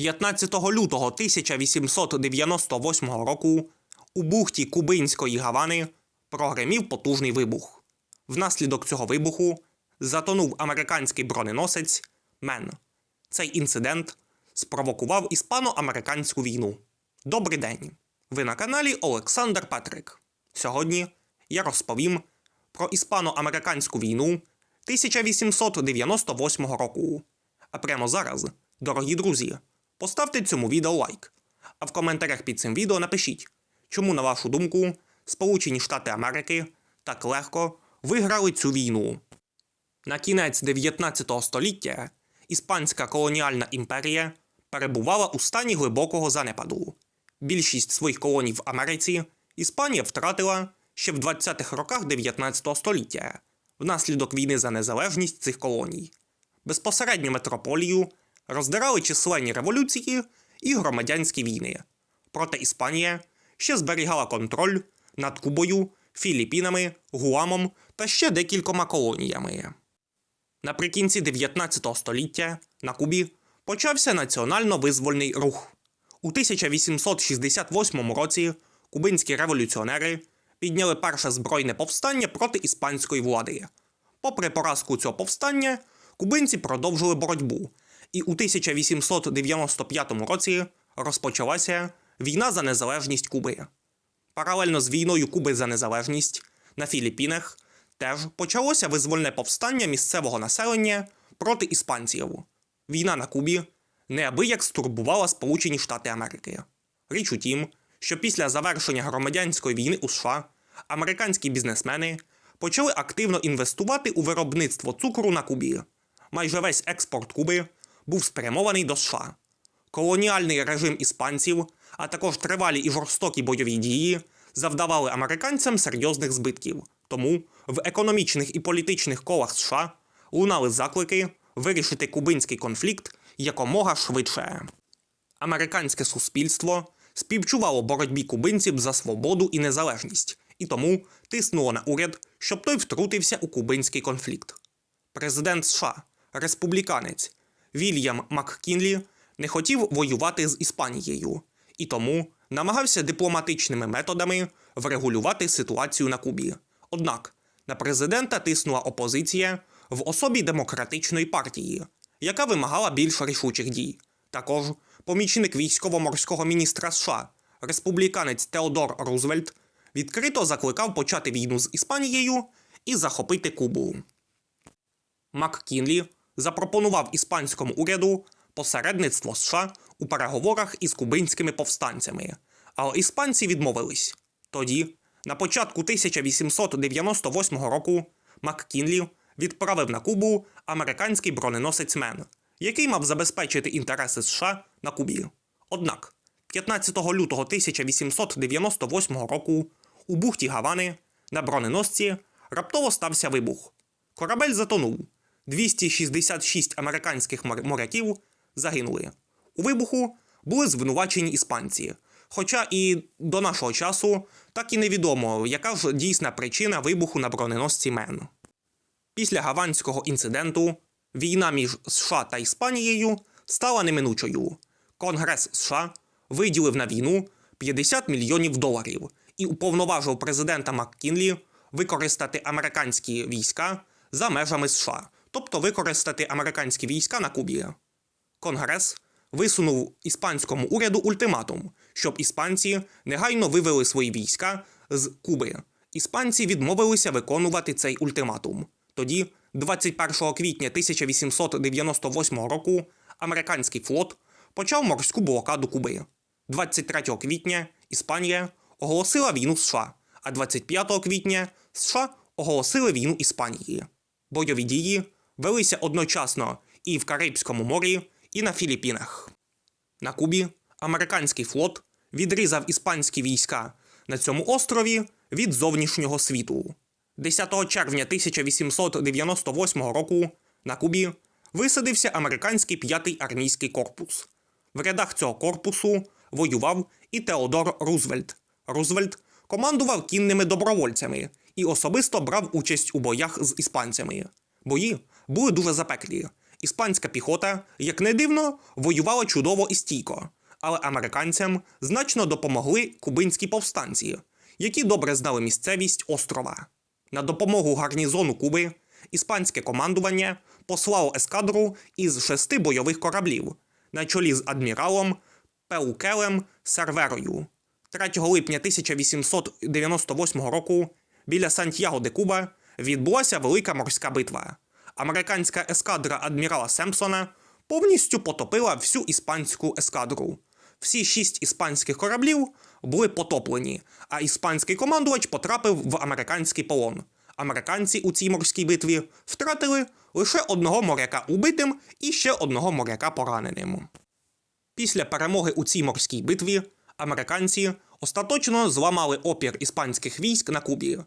15 лютого 1898 року у бухті Кубинської Гавани прогремів потужний вибух. Внаслідок цього вибуху затонув американський броненосець Мен. Цей інцидент спровокував іспано-американську війну. Добрий день! Ви на каналі Олександр Петрик. Сьогодні я розповім про іспано-американську війну 1898 року. А прямо зараз, дорогі друзі, поставте цьому відео лайк. А в коментарях під цим відео напишіть, чому, на вашу думку, Сполучені Штати Америки так легко виграли цю війну. На кінець 19 століття іспанська колоніальна імперія перебувала у стані глибокого занепаду. Більшість своїх колоній в Америці Іспанія втратила ще в 20-х роках 19 століття внаслідок війни за незалежність цих колоній. Безпосередньо метрополію роздирали численні революції і громадянські війни. Проте Іспанія ще зберігала контроль над Кубою, Філіппінами, Гуамом та ще декількома колоніями. Наприкінці 19 століття на Кубі почався національно-визвольний рух. У 1868 році кубинські революціонери підняли перше збройне повстання проти іспанської влади. Попри поразку цього повстання, кубинці продовжили боротьбу, і у 1895 році розпочалася війна за незалежність Куби. Паралельно з війною Куби за незалежність на Філіппінах теж почалося визвольне повстання місцевого населення проти іспанців. Війна на Кубі неабияк стурбувала Сполучені Штати Америки. Річ у тім, що після завершення громадянської війни у США американські бізнесмени почали активно інвестувати у виробництво цукру на Кубі. Майже весь експорт Куби був спрямований до США. Колоніальний режим іспанців, а також тривалі і жорстокі бойові дії завдавали американцям серйозних збитків. Тому в економічних і політичних колах США лунали заклики вирішити кубинський конфлікт якомога швидше. Американське суспільство співчувало боротьбі кубинців за свободу і незалежність, і тому тиснуло на уряд, щоб той втрутився у кубинський конфлікт. Президент США, республіканець Вільям МакКінлі не хотів воювати з Іспанією і тому намагався дипломатичними методами врегулювати ситуацію на Кубі. Однак на президента тиснула опозиція в особі демократичної партії, яка вимагала більш рішучих дій. Також помічник військово-морського міністра США, республіканець Теодор Рузвельт, відкрито закликав почати війну з Іспанією і захопити Кубу. МакКінлі запропонував іспанському уряду посередництво США у переговорах із кубинськими повстанцями, але іспанці відмовились. Тоді, на початку 1898 року, МакКінлі відправив на Кубу американський броненосець Мен, який мав забезпечити інтереси США на Кубі. Однак, 15 лютого 1898 року у бухті Гавани на броненосці раптово стався вибух. Корабель затонув. 266 американських мор- моряків загинули. У вибуху були звинувачені іспанці. Хоча і до нашого часу так і невідомо, яка ж дійсна причина вибуху на броненосці Мен. Після гаванського інциденту війна між США та Іспанією стала неминучою. Конгрес США виділив на війну 50 мільйонів доларів і уповноважив президента МакКінлі використати американські війська за межами США, тобто використати американські війська на Кубі. Конгрес висунув іспанському уряду ультиматум, щоб іспанці негайно вивели свої війська з Куби. Іспанці відмовилися виконувати цей ультиматум. Тоді, 21 квітня 1898 року, американський флот почав морську блокаду Куби. 23 квітня Іспанія оголосила війну США, а 25 квітня США оголосили війну Іспанії. Бойові дії велися одночасно і в Карибському морі, і на Філіппінах. На Кубі американський флот відрізав іспанські війська на цьому острові від зовнішнього світу. 10 червня 1898 року на Кубі висадився американський п'ятий армійський корпус. В рядах цього корпусу воював і Теодор Рузвельт. Рузвельт командував кінними добровольцями і особисто брав участь у боях з іспанцями. Бої були дуже запеклі, Іспанська піхота, як не дивно, воювала чудово і стійко, але американцям значно допомогли кубинські повстанці, які добре знали місцевість острова. На допомогу гарнізону Куби іспанське командування послало ескадру із шести бойових кораблів на чолі з адміралом Пеукелем Серверою. 3 липня 1898 року біля Сантьяго де Куба відбулася велика морська битва. Американська ескадра адмірала Семпсона повністю потопила всю іспанську ескадру. Всі шість іспанських кораблів були потоплені, а іспанський командувач потрапив в американський полон. Американці у цій морській битві втратили лише одного моряка убитим і ще одного моряка пораненим. Після перемоги у цій морській битві американці остаточно зламали опір іспанських військ на Кубі.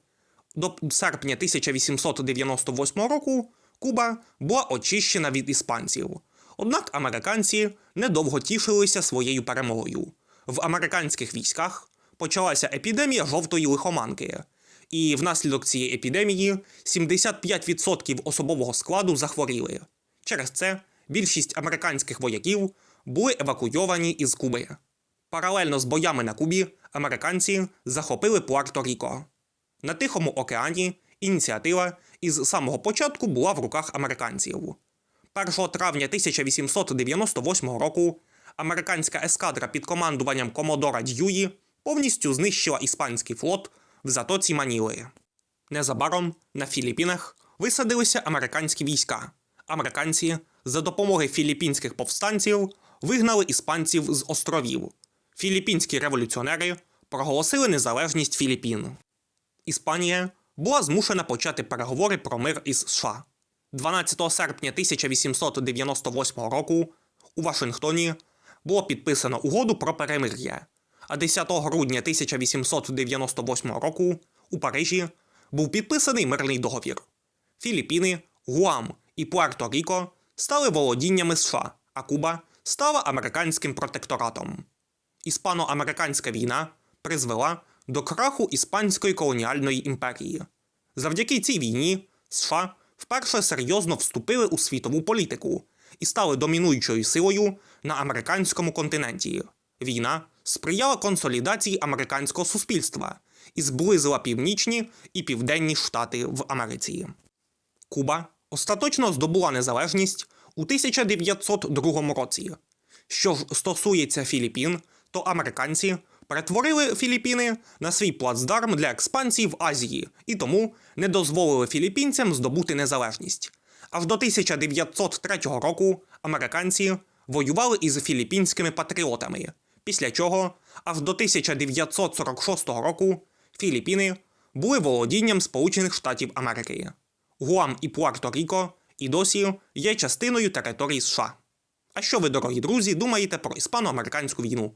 До серпня 1898 року Куба була очищена від іспанців. Однак американці недовго тішилися своєю перемогою. В американських військах почалася епідемія жовтої лихоманки, і внаслідок цієї епідемії 75% особового складу захворіли. Через це більшість американських вояків були евакуйовані із Куби. Паралельно з боями на Кубі американці захопили Пуерто-Ріко. На Тихому океані ініціатива із самого початку була в руках американців. 1 травня 1898 року американська ескадра під командуванням Комодора Д'Юї повністю знищила іспанський флот в затоці Маніли. Незабаром на Філіппінах висадилися американські війська. Американці за допомогою філіппінських повстанців вигнали іспанців з островів. Філіппінські революціонери проголосили незалежність Філіппін. Іспанія була змушена почати переговори про мир із США. 12 серпня 1898 року у Вашингтоні було підписано угоду про перемир'я, а 10 грудня 1898 року у Парижі був підписаний мирний договір. Філіппіни, Гуам і Пуерто-Ріко стали володіннями США, а Куба стала американським протекторатом. Іспано-американська війна призвела до краху Іспанської колоніальної імперії. Завдяки цій війні США вперше серйозно вступили у світову політику і стали домінуючою силою на американському континенті. Війна сприяла консолідації американського суспільства і зблизила північні і південні штати в Америці. Куба остаточно здобула незалежність у 1902 році. Що ж стосується Філіппін, то американці перетворили Філіппіни на свій плацдарм для експансії в Азії і тому не дозволили філіппінцям здобути незалежність. Аж до 1903 року американці воювали із філіппінськими патріотами, після чого аж до 1946 року Філіппіни були володінням Сполучених Штатів Америки. Гуам і Пуерто-Ріко і досі є частиною території США. А що ви, дорогі друзі, думаєте про іспано-американську війну?